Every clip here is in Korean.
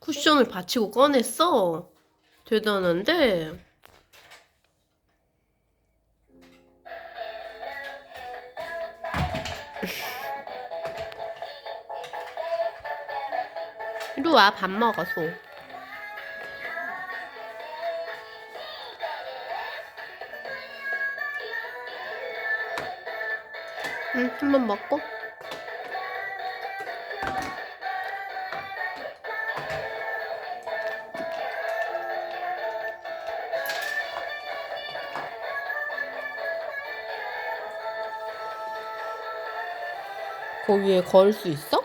쿠션을 받치고 꺼냈어. 대단한데? 이리 와, 밥 먹어, 소. 응, 한 번 먹고. 거기에 걸 수 있어?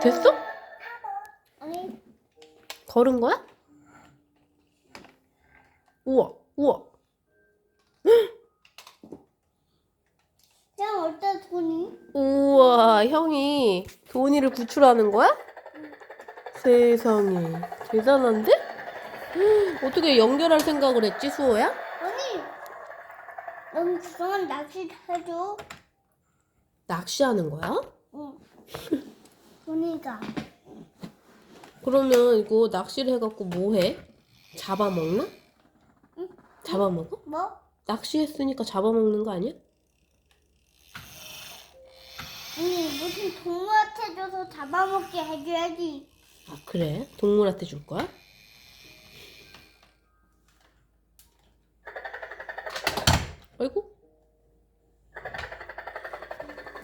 됐어? 걸은 거야? 우와, 우와. 그냥 어때 돈이? 형이 도니를 구출하는 거야? 세상에, 대단한데? 어떻게 연결할 생각을 했지, 수호야? 아니, 넌 그동안 낚시 해줘. 낚시하는 거야? 응. 돈이가. 그러면 이거 낚시를 해갖고 뭐 해? 잡아먹나? 응. 잡아먹어? 뭐? 낚시했으니까 잡아먹는 거 아니야? 무슨 동물한테 줘서 잡아먹게 해줘야지. 아, 그래? 동물한테 줄 거야? 아이고.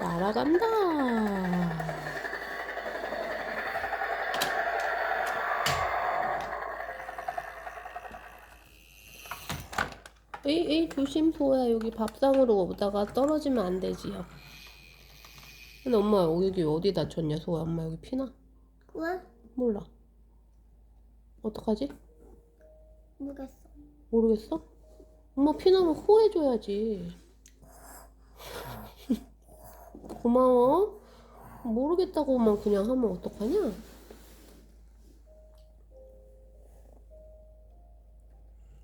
날아간다. 에이, 에이, 조심, 소야. 여기 밥상으로 오다가 떨어지면 안 되지요. 근데 엄마, 여기 어디 다쳤냐, 소야? 엄마 여기 피나? 왜? 몰라. 어떡하지? 모르겠어. 모르겠어? 엄마 피나면 호해줘야지. 고마워. 모르겠다고만 그냥 하면 어떡하냐?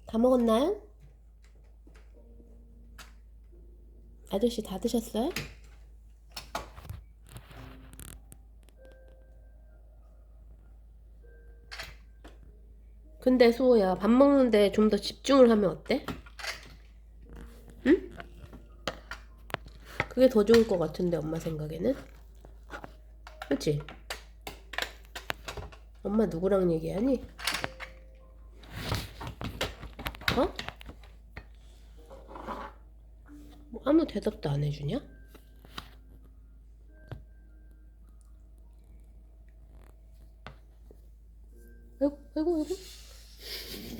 다 먹었나요? 아저씨 다 드셨어요? 근데 수호야 밥 먹는데 좀 더 집중을 하면 어때? 응? 그게 더 좋을 것 같은데 엄마 생각에는 그치? 엄마 누구랑 얘기하니? 어? 뭐 아무 대답도 안 해주냐? 아이고 아이고 아이고 Mm-hmm.